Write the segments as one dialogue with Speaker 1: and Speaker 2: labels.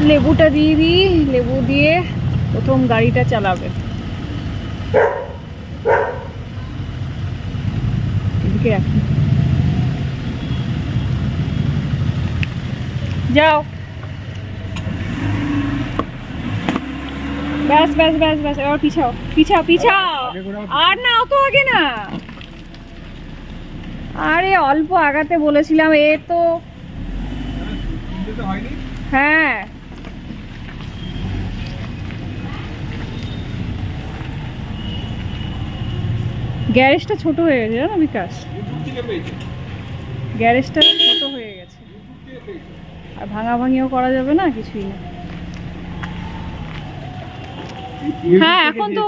Speaker 1: লেবুটা দিয়ে দিই, লেবু দিয়ে প্রথম গাড়িটা চালাবে। এদিকে রাখি। যাও। ব্যাস ব্যাস ব্যাস ব্যাস, এবার পিছাও পিছাও পিছাও। আর না, অত আগে না। আরে, অল্প আগাতে বলেছিলাম, এ তো হ্যাঁ। গ্যারেজটা ছোট হয়ে গেছে জানো বিকাশ গ্যারেজটা ছোট হয়ে গেছে। আর ভাঙা ভাঙিও করা যাবে না কিছুই না। হ্যাঁ এখন তো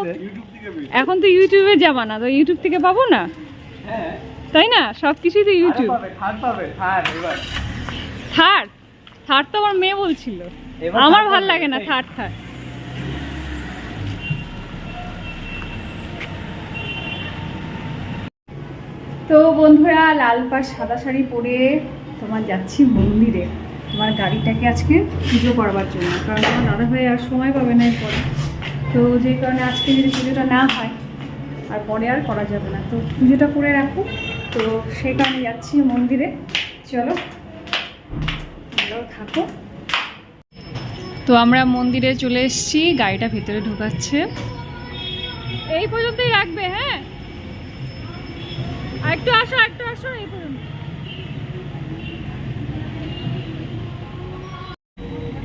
Speaker 1: এখন তো ইউটিউবে যাবা না তো ইউটিউব থেকে পাবো না? তাই না? সব কিছুই তো ইউটিউব থার্ড থার্ড তো আমার মেয়ে বলছিল। আমার ভালো লাগে না থার্ড থার্ড তো বন্ধুরা, লাল পাড় সাদা শাড়ি পরে তোমার যাচ্ছি মন্দিরে। তোমার গাড়িটাকে আজকে পুজো করবার জন্য, কারণ আমার দাদা ভাই আর সময় পাবে না এরপরে। তো যে কারণে আজকে যদি পুজোটা না হয়, আর পরে আর করা যাবে না। তো পুজোটা করে রাখো। তো সেই কারণে যাচ্ছি মন্দিরে। চলো, তোমরাও থাকো। তো আমরা মন্দিরে চলে এসেছি, গাড়িটা ভেতরে ঢোকাচ্ছে। এই পর্যন্তই রাখবে হ্যাঁ? একটু আসো একটু আসো এই পর্যন্ত।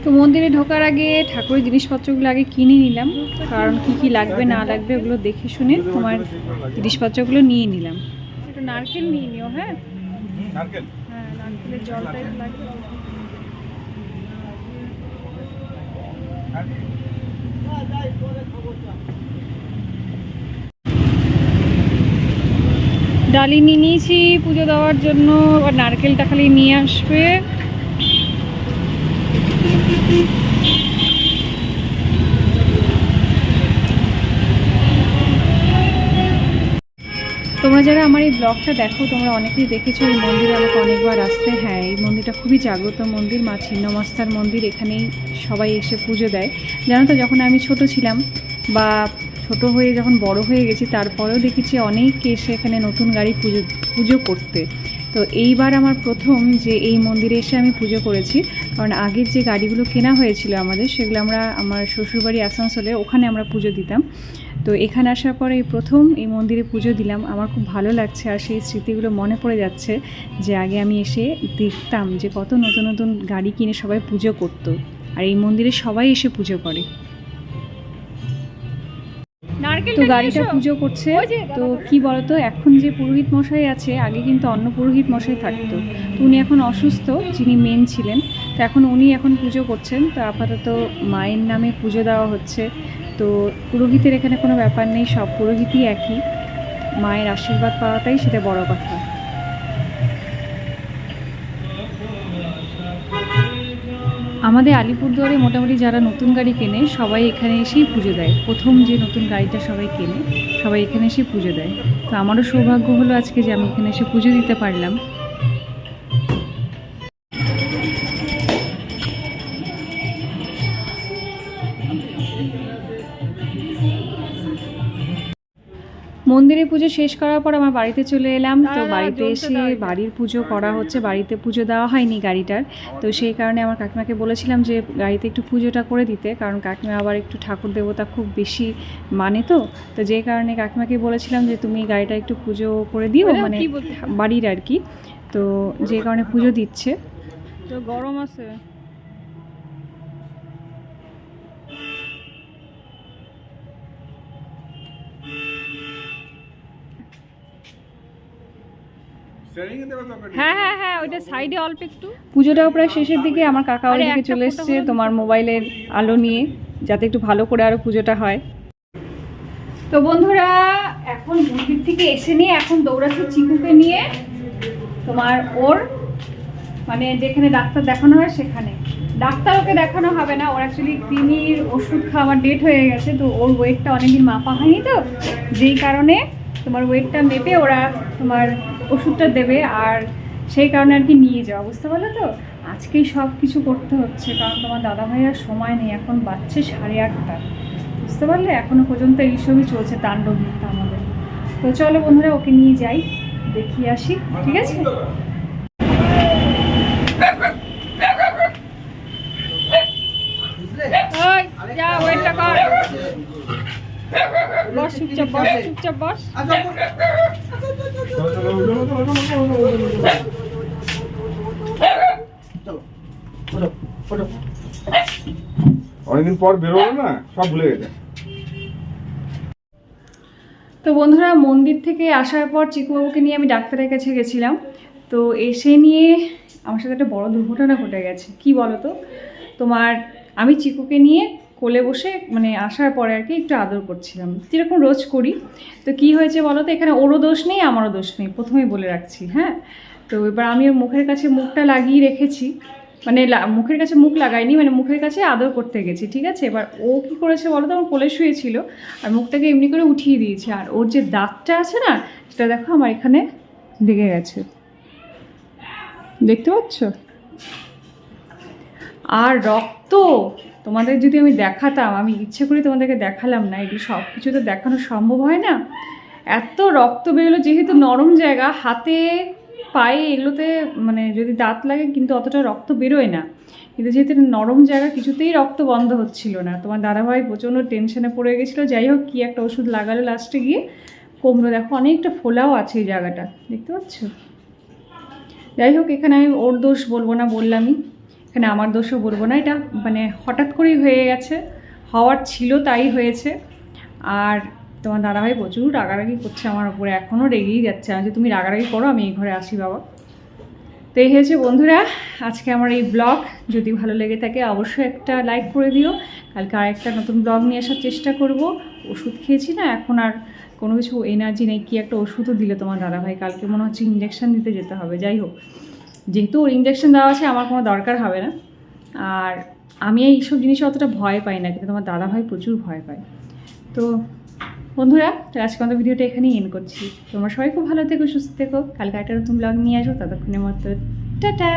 Speaker 1: তো মন্দিরে ঢোকার আগে ঠাকুরের জিনিসপত্রগুলো আগে কিনে নিলাম। কারণ কি কি লাগবে না লাগবে ওগুলো দেখে শুনে তোমার জিনিসপত্রগুলো নিয়ে নিলাম। একটু নারকেল নিয়ে নিও হ্যাঁ?
Speaker 2: নারকেল?
Speaker 1: হ্যাঁ নারকেলের জলটা একটু লাগবে। ডালি নিয়ে নিয়েছি পুজো দেওয়ার জন্য আর নারকেলটা খালি নিয়ে আসবে। তোমরা যারা আমার এই ব্লগটা দেখো, তোমরা অনেকেই দেখেছ এই মন্দিরে আমাকে অনেকবার আসতে। হ্যাঁ এই মন্দিরটা খুবই জাগ্রত মন্দির, মা ছিন্নমাস্তার মন্দির, এখানেই সবাই এসে পুজো দেয়। জানো তো, যখন আমি ছোট ছিলাম বা ছোট হয়ে যখন বড় হয়ে গেছি, তারপরেও দেখেছি অনেকে এসে এখানে নতুন গাড়ি পুজো পুজো করতে। তো এইবার আমার প্রথম যে এই মন্দিরে এসে আমি পুজো করেছি, কারণ আগের যে গাড়িগুলো কেনা হয়েছিল আমাদের, সেগুলো আমরা আমার শ্বশুরবাড়ি আসানসোলে ওখানে আমরা পুজো দিতাম। তো এখানে আসার পরে এই প্রথম এই মন্দিরে পুজো দিলাম। আমার খুব ভালো লাগছে আর সেই স্মৃতিগুলো মনে পড়ে যাচ্ছে যে আগে আমি এসে দেখতাম যে কত নতুন নতুন গাড়ি কিনে সবাই পুজো করতো। আর এই মন্দিরে সবাই এসে পুজো করে। তো গাড়িটা পুজো করছে। তো কি বলতো এখন যে পুরোহিত মশাই আছে আগে কিন্তু অন্য পুরোহিত মশাই থাকতো। তো উনি এখন অসুস্থ যিনি মেন ছিলেন। তো এখন উনি এখন পুজো করছেন। তো আপাতত মায়ের নামে পুজো দেওয়া হচ্ছে। তো পুরোহিতের এখানে কোনো ব্যাপার নেই সব পুরোহিতই একই। মায়ের আশীর্বাদ পাওয়াটাই সেটা বড় কথা। আমাদের আলিপুরদুয়ারে মোটামুটি যারা নতুন গাড়ি কেনে, সবাই এখানে এসেই পুজো দেয়। প্রথম যে নতুন গাড়িটা সবাই কেনে, সবাই এখানে এসে পুজো দেয়। তো আমারও সৌভাগ্য হলো আজকে যে আমি এখানে এসে পুজো দিতে পারলাম। মন্দিরে পুজো শেষ করার পর আমার বাড়িতে চলে এলাম। তো বাড়িতে এসে বাড়ির পুজো করা হচ্ছে। বাড়িতে পুজো দেওয়া হয়নি গাড়িটার। তো সেই কারণে আমার কাকিমাকে বলেছিলাম যে গাড়িতে একটু পুজোটা করে দিতে। কারণ কাকিমা আবার একটু ঠাকুর দেবতা খুব বেশি মানে তো। তো যে কারণে কাকিমাকে বলেছিলাম যে তুমি গাড়িটা একটু পুজো করে দিও মানে বাড়ির আর কি। তো যে কারণে পুজো দিচ্ছে। তো গরম আছে। হ্যাঁ হ্যাঁ হ্যাঁ ওইটা সাইডে অল্প একটু। পুজোটাও প্রায় শেষের দিকে আমার কাকা ওদিকে চলে এসেছে তোমার মোবাইলের আলো নিয়ে যাতে একটু ভালো করে আরও পুজোটা হয়। তো বন্ধুরা এখন মন্দির থেকে এসে নিয়ে এখন দৌড়াচ্ছে চিকুকে নিয়ে। তোমার ওর মানে যেখানে ডাক্তার দেখানো হয় সেখানে। ডাক্তার ওকে দেখানো হবে না ওর অ্যাকচুয়ালি কৃমির ওষুধ খাওয়ার ডেট হয়ে গেছে তো ওর ওয়েটটা অনেকদিন মাপা হয়নি তো। যেই কারণে তোমার ওয়েটটা মেপে ওরা তোমার ওষুধটা দেবে আর সেই কারণে আর কি নিয়ে যাওয়া বুঝতে পারলে তো? আজকেই সব কিছু করতে হচ্ছে কারণ তোমার দাদা ভাইয়ার সময় নেই এখন বাচ্চে সাড়ে আটটা বুঝতে পারলে? এখনও পর্যন্ত এইসবই চলছে তাণ্ডব নৃত্য আমাদের। তো চলো বন্ধুরা ওকে নিয়ে যাই দেখিয়ে আসি ঠিক আছে? যা ওয়েটটা কর। বস চুপচাপ বস চুপচাপ বস।
Speaker 2: অনেকদিন পর বেরোলো না সব ভুলে গেছে।
Speaker 1: তো বন্ধুরা মন্দির থেকে আসার পর চিকুবাবুকে নিয়ে আমি ডাক্তারের কাছে গেছিলাম। তো এসে নিয়ে আমার সাথে একটা বড় দুর্ঘটনা ঘটে গেছে। কি বলো তো? তোমার আমি চিকুকে নিয়ে কোলে বসে মানে আসার পরে আর কি একটু আদর করছিলাম। যেরকম রোজ করি। তো কি হয়েছে বলো তো এখানে ওরও দোষ নেই, আমারও দোষ নেই। প্রথমেই বলে রাখছি হ্যাঁ? তো এবার আমি মুখের কাছে মুখটা লাগিয়ে রেখেছি। মানে মুখের কাছে মুখ লাগাইনি মানে মুখের কাছে আদর করতে গেছি, ঠিক আছে? এবার ও কি করেছে বলো তো আমার কোলে শুয়েছিল আর মুখটাকে এমনি করে উঠিয়ে দিয়েছে। আর ওর যে দাঁতটা আছে না, সেটা দেখো আমার এখানে লেগে গেছে। দেখতে পাচ্ছ? আর রক্ত! তোমাদের যদি আমি দেখাতাম, আমি ইচ্ছে করে তোমাদেরকে দেখালাম না, এগুলো সব কিছু তো দেখানো সম্ভব হয় না। এত রক্ত বেরোলো, যেহেতু নরম জায়গা, হাতে, পায়ে এগুলোতে মানে যদি দাঁত লাগে, কিন্তু অতটা রক্ত বেরোয় না। কিন্তু যেহেতু এটা নরম জায়গা, কিছুতেই রক্ত বন্ধ হচ্ছিল না। তোমার দাদাভাই প্রচণ্ড টেনশনে পড়ে গেছিল। যাই হোক, কী একটা ওষুধ লাগালো লাস্টে গিয়ে। কমলো দেখো, অনেকটা ফোলাও আছে এই জায়গাটা। দেখতে পাচ্ছ? যাই হোক, এখানে আমি ওর দোষ বলব না, বললামই। এখানে আমার দোষও বলব না, এটা মানে হঠাৎ করেই হয়ে গেছে, হওয়ার ছিল তাই হয়েছে। আর তোমার দাদাভাই প্রচুর রাগারাগি করছে আমার উপরে এখনও রেগেই যাচ্ছে। আমি যে তুমি রাগারাগি করো, আমি এই ঘরে আসি বাবা। তো এই হয়েছে বন্ধুরা, আজকে আমার এই ব্লগ। যদি ভালো লেগে থাকে অবশ্যই একটা লাইক করে দিও। কালকে আর একটা নতুন ব্লগ নিয়ে আসার চেষ্টা করব। ওষুধ খেয়েছি না, এখন আর কোনো কিছু এনার্জি নেই, কি একটা ওষুধও দিলে তোমার দাদাভাই। কালকে মনে হচ্ছে ইঞ্জেকশান দিতে যেতে হবে, যাই হোক। যেহেতু ওর ইঞ্জেকশন দেওয়া আছে, আমার কোনো দরকার হবে না। আর আমি এইসব জিনিসে অতটা ভয় পাই না, কিন্তু তোমার দাদা ভাই প্রচুর ভয় পায়। তো বন্ধুরা আজকে ভিডিওটা এখানেই এন করছি। তোমরা সবাই খুব ভালো থেকো, সুস্থ থেকো। কালকে একটা নতুন ব্লগ নিয়ে আসো ততক্ষণের মতো, টাটা!